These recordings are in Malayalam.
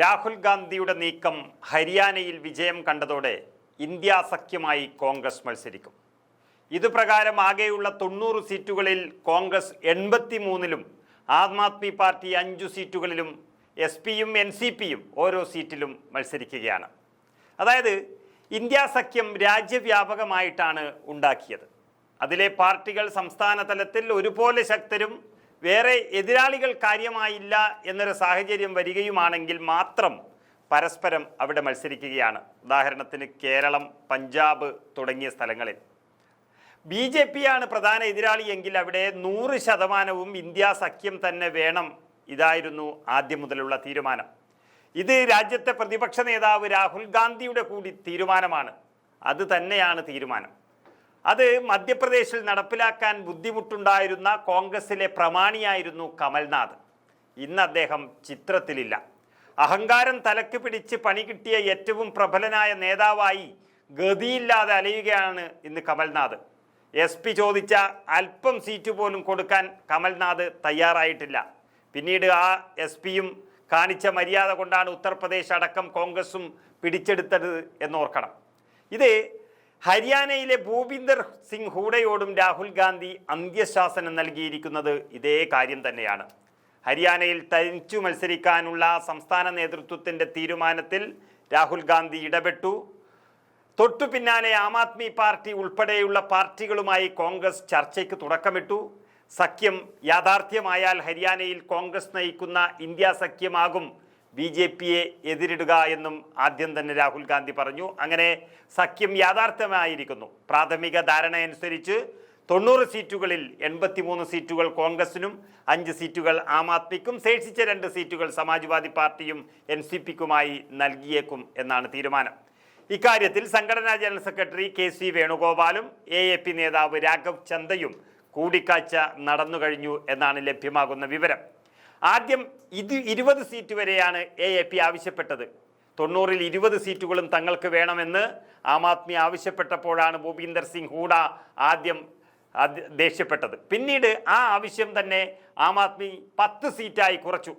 രാഹുൽ ഗാന്ധിയുടെ നീക്കം ഹരിയാനയിൽ വിജയം കണ്ടതോടെ ഇന്ത്യ സഖ്യമായി കോൺഗ്രസ് മത്സരിക്കും. ഇതുപ്രകാരം ആകെയുള്ള തൊണ്ണൂറ് സീറ്റുകളിൽ കോൺഗ്രസ് എൺപത്തി മൂന്നിലും ആം ആദ്മി പാർട്ടി അഞ്ചു സീറ്റുകളിലും എസ് പിയും എൻ സി പിയും ഓരോ സീറ്റിലും മത്സരിക്കുകയാണ്. അതായത് ഇന്ത്യ സഖ്യം രാജ്യവ്യാപകമായിട്ടാണ് ഉണ്ടാക്കിയത്. അതിലെ പാർട്ടികൾ സംസ്ഥാന തലത്തിൽ ഒരുപോലെ ശക്തരും വേറെ എതിരാളികൾ കാര്യമായില്ല എന്നൊരു സാഹചര്യം വരികയുമാണെങ്കിൽ മാത്രം പരസ്പരം അവിടെ മത്സരിക്കുകയാണ്. ഉദാഹരണത്തിന് കേരളം പഞ്ചാബ് തുടങ്ങിയ സ്ഥലങ്ങളിൽ. ബി ജെ പിയാണ് പ്രധാന എതിരാളിയെങ്കിൽ അവിടെ നൂറ് ശതമാനവും ഇന്ത്യ സഖ്യം തന്നെ വേണം ഇതായിരുന്നു ആദ്യം മുതലുള്ള തീരുമാനം. ഇത് രാജ്യത്തെ പ്രതിപക്ഷ നേതാവ് രാഹുൽ ഗാന്ധിയുടെ കൂടി തീരുമാനമാണ്. അത് തന്നെയാണ് തീരുമാനം. അത് മധ്യപ്രദേശിൽ നടപ്പിലാക്കാൻ ബുദ്ധിമുട്ടുണ്ടായിരുന്ന കോൺഗ്രസിലെ പ്രമാണിയായിരുന്നു കമൽനാഥ്. ഇന്ന് അദ്ദേഹം ചിത്രത്തിലില്ല. അഹങ്കാരം തലക്ക് പിടിച്ച് പണി കിട്ടിയ ഏറ്റവും പ്രബലനായ നേതാവായി ഗതിയില്ലാതെ അലയുകയാണ് ഇന്ന് കമൽനാഥ്. എസ് പി ചോദിച്ച അല്പം സീറ്റ് പോലും കൊടുക്കാൻ കമൽനാഥ് തയ്യാറായിട്ടില്ല. പിന്നീട് ആ എസ് പിയും കാണിച്ച മര്യാദ കൊണ്ടാണ് ഉത്തർപ്രദേശ് അടക്കം കോൺഗ്രസും പിടിച്ചെടുത്തത് എന്നോർക്കണം. ഇത് ഹരിയാനയിലെ ഭൂപിന്ദർ സിംഗ് ഹൂഡയോടും രാഹുൽ ഗാന്ധി അന്ത്യശാസനം നൽകിയിരിക്കുന്നത് ഇതേ കാര്യം തന്നെയാണ്. ഹരിയാനയിൽ തനിച്ചു മത്സരിക്കാനുള്ള സംസ്ഥാന നേതൃത്വത്തിന്റെ തീരുമാനത്തിൽ രാഹുൽ ഗാന്ധി ഇടപെട്ടു. തൊട്ടു പിന്നാലെ ആം ആദ്മി പാർട്ടി ഉൾപ്പെടെയുള്ള പാർട്ടികളുമായി കോൺഗ്രസ് ചർച്ചയ്ക്ക് തുടക്കമിട്ടു. സഖ്യം യാഥാർത്ഥ്യമായാൽ ഹരിയാനയിൽ കോൺഗ്രസ് നയിക്കുന്ന ഇന്ത്യ സഖ്യമാകും ബി ജെ പിയെ എതിരിടുക എന്നും ആദ്യം തന്നെ രാഹുൽ ഗാന്ധി പറഞ്ഞു. അങ്ങനെ സഖ്യം യാഥാർത്ഥ്യമായിരിക്കുന്നു. പ്രാഥമിക ധാരണയനുസരിച്ച് തൊണ്ണൂറ് സീറ്റുകളിൽ എൺപത്തിമൂന്ന് സീറ്റുകൾ കോൺഗ്രസിനും അഞ്ച് സീറ്റുകൾ ആം ആദ്മിക്കും ശേഷിച്ച രണ്ട് സീറ്റുകൾ സമാജ്വാദി പാർട്ടിയും എൻ സി പിക്കുമായി നൽകിയേക്കും എന്നാണ് തീരുമാനം. ഇക്കാര്യത്തിൽ സംഘടനാ ജനറൽ സെക്രട്ടറി കെ സി വേണുഗോപാലും എ എ പി നേതാവ് രാഘവ് ചന്ദയും കൂടിക്കാഴ്ച നടന്നു കഴിഞ്ഞു എന്നാണ് ലഭ്യമാകുന്ന വിവരം. ആദ്യം ഇത് ഇരുപത് സീറ്റ് വരെയാണ് എ എ പി ആവശ്യപ്പെട്ടത്. തൊണ്ണൂറിൽ ഇരുപത് സീറ്റുകളും തങ്ങൾക്ക് വേണമെന്ന് ആം ആദ്മി ആവശ്യപ്പെട്ടപ്പോഴാണ് ഭൂപീന്ദർ സിംഗ് ഹൂഡ ആദ്യം ദേഷ്യപ്പെട്ടത്. പിന്നീട് ആ ആവശ്യം തന്നെ ആം ആദ്മി പത്ത് സീറ്റായി കുറച്ചു.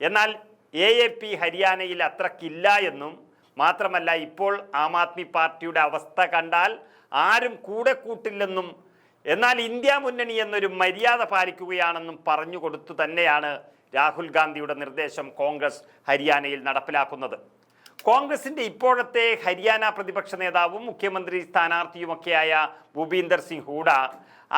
എന്നാൽ എ എ പി ഹരിയാനയിൽ അത്രക്കില്ല എന്നും മാത്രമല്ല ഇപ്പോൾ ആം ആദ്മി പാർട്ടിയുടെ അവസ്ഥ കണ്ടാൽ ആരും കൂടെ കൂട്ടില്ലെന്നും എന്നാൽ ഇന്ത്യ മുന്നണി എന്നൊരു മര്യാദ പാലിക്കുകയാണെന്നും പറഞ്ഞു കൊടുത്തു തന്നെയാണ് രാഹുൽ ഗാന്ധിയുടെ നിർദ്ദേശം കോൺഗ്രസ് ഹരിയാനയിൽ നടപ്പിലാക്കുന്നത്. കോൺഗ്രസിന്റെ ഇപ്പോഴത്തെ ഹരിയാന പ്രതിപക്ഷ നേതാവും മുഖ്യമന്ത്രി സ്ഥാനാർത്ഥിയുമൊക്കെയായ ഭൂപീന്ദർ സിംഗ് ഹൂഡ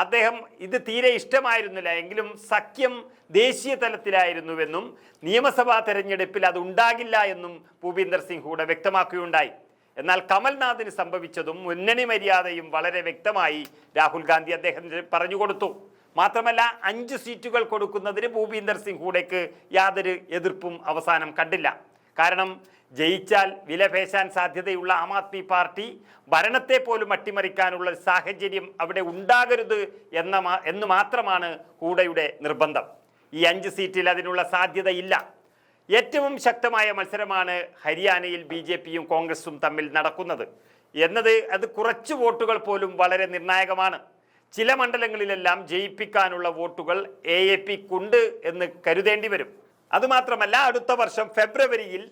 അദ്ദേഹം ഇത് തീരെ ഇഷ്ടമായിരുന്നില്ല. എങ്കിലും സഖ്യം ദേശീയ തലത്തിലായിരുന്നുവെന്നും നിയമസഭാ തെരഞ്ഞെടുപ്പിൽ അത് ഉണ്ടാകില്ല എന്നും ഭൂപീന്ദർ സിംഗ് ഹൂഡ വ്യക്തമാക്കുകയുണ്ടായി. എന്നാൽ കമൽനാഥിന് സംഭവിച്ചതും മുന്നണി മര്യാദയും വളരെ വ്യക്തമായി രാഹുൽ ഗാന്ധി അദ്ദേഹത്തിന് പറഞ്ഞു കൊടുത്തു മാത്രമല്ല അഞ്ച് സീറ്റുകൾ കൊടുക്കുന്നതിന് ഭൂപീന്ദർ സിംഗ് ഹൂഡയ്ക്ക് യാതൊരു എതിർപ്പും അവസാനം കണ്ടില്ല. കാരണം ജയിച്ചാൽ വിലപേശാൻ സാധ്യതയുള്ള ആം ആദ്മി പാർട്ടി ഭരണത്തെ പോലും അട്ടിമറിക്കാനുള്ള സാഹചര്യം അവിടെ ഉണ്ടാകരുത് എന്ന എന്ന് മാത്രമാണ് ഹൂഡയുടെ നിർബന്ധം. ഈ അഞ്ച് സീറ്റിൽ അതിനുള്ള സാധ്യതയില്ല. ഏറ്റവും ശക്തമായ മത്സരമാണ് ഹരിയാനയിൽ ബി ജെ പിയും കോൺഗ്രസും തമ്മിൽ നടക്കുന്നത്. എന്നത് അത് കുറച്ച് വോട്ടുകൾ പോലും വളരെ നിർണായകമാണ്. ചില മണ്ഡലങ്ങളിലെല്ലാം ജയിപ്പിക്കാനുള്ള വോട്ടുകൾ എ എ പിക്കുണ്ട് എന്ന് കരുതേണ്ടി വരും. അതുമാത്രമല്ല അടുത്ത വർഷം ഫെബ്രുവരിയിൽ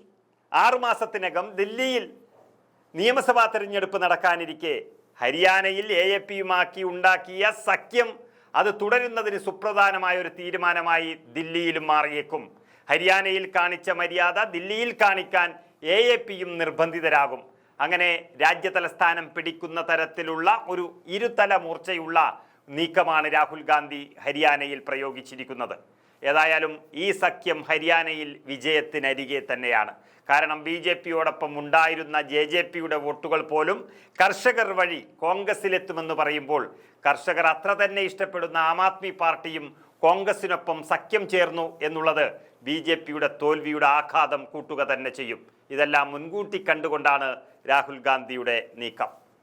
ആറുമാസത്തിനകം ദില്ലിയിൽ നിയമസഭാ തെരഞ്ഞെടുപ്പ് നടക്കാനിരിക്കെ ഹരിയാനയിൽ എ എ പിയുമാക്കി ഉണ്ടാക്കിയ സഖ്യം അത് തുടരുന്നതിന് സുപ്രധാനമായ ഒരു തീരുമാനമായി ദില്ലിയിലും മാറിയേക്കും. ഹരിയാനയിൽ കാണിച്ച മര്യാദ ദില്ലിയിൽ കാണിക്കാൻ എ എ പിയും നിർബന്ധിതരാകും. അങ്ങനെ രാജ്യതലസ്ഥാനം പിടിക്കുന്ന തരത്തിലുള്ള ഒരു ഇരുതല മൂർച്ചയുള്ള നീക്കമാണ് രാഹുൽ ഗാന്ധി ഹരിയാനയിൽ പ്രയോഗിച്ചിരിക്കുന്നത്. ഏതായാലും ഈ സഖ്യം ഹരിയാനയിൽ വിജയത്തിനരികെ തന്നെയാണ്. കാരണം ബി ജെ പിയോടൊപ്പം ഉണ്ടായിരുന്ന ജെ ജെ പിയുടെ വോട്ടുകൾ പോലും കർഷകർ വഴി കോൺഗ്രസിലെത്തുമെന്ന് പറയുമ്പോൾ കർഷകർ അത്ര തന്നെ ഇഷ്ടപ്പെടുന്ന ആം ആദ്മി പാർട്ടിയും കോൺഗ്രസിനൊപ്പം സഖ്യം ചേർന്നു എന്നുള്ളത് ബി ജെ പിയുടെ തോൽവിയുടെ ആഘാതം കൂട്ടുക തന്നെ ചെയ്യും. ഇതെല്ലാം മുൻകൂട്ടി കണ്ടുകൊണ്ടാണ് രാഹുൽ ഗാന്ധിയുടെ നീക്കം.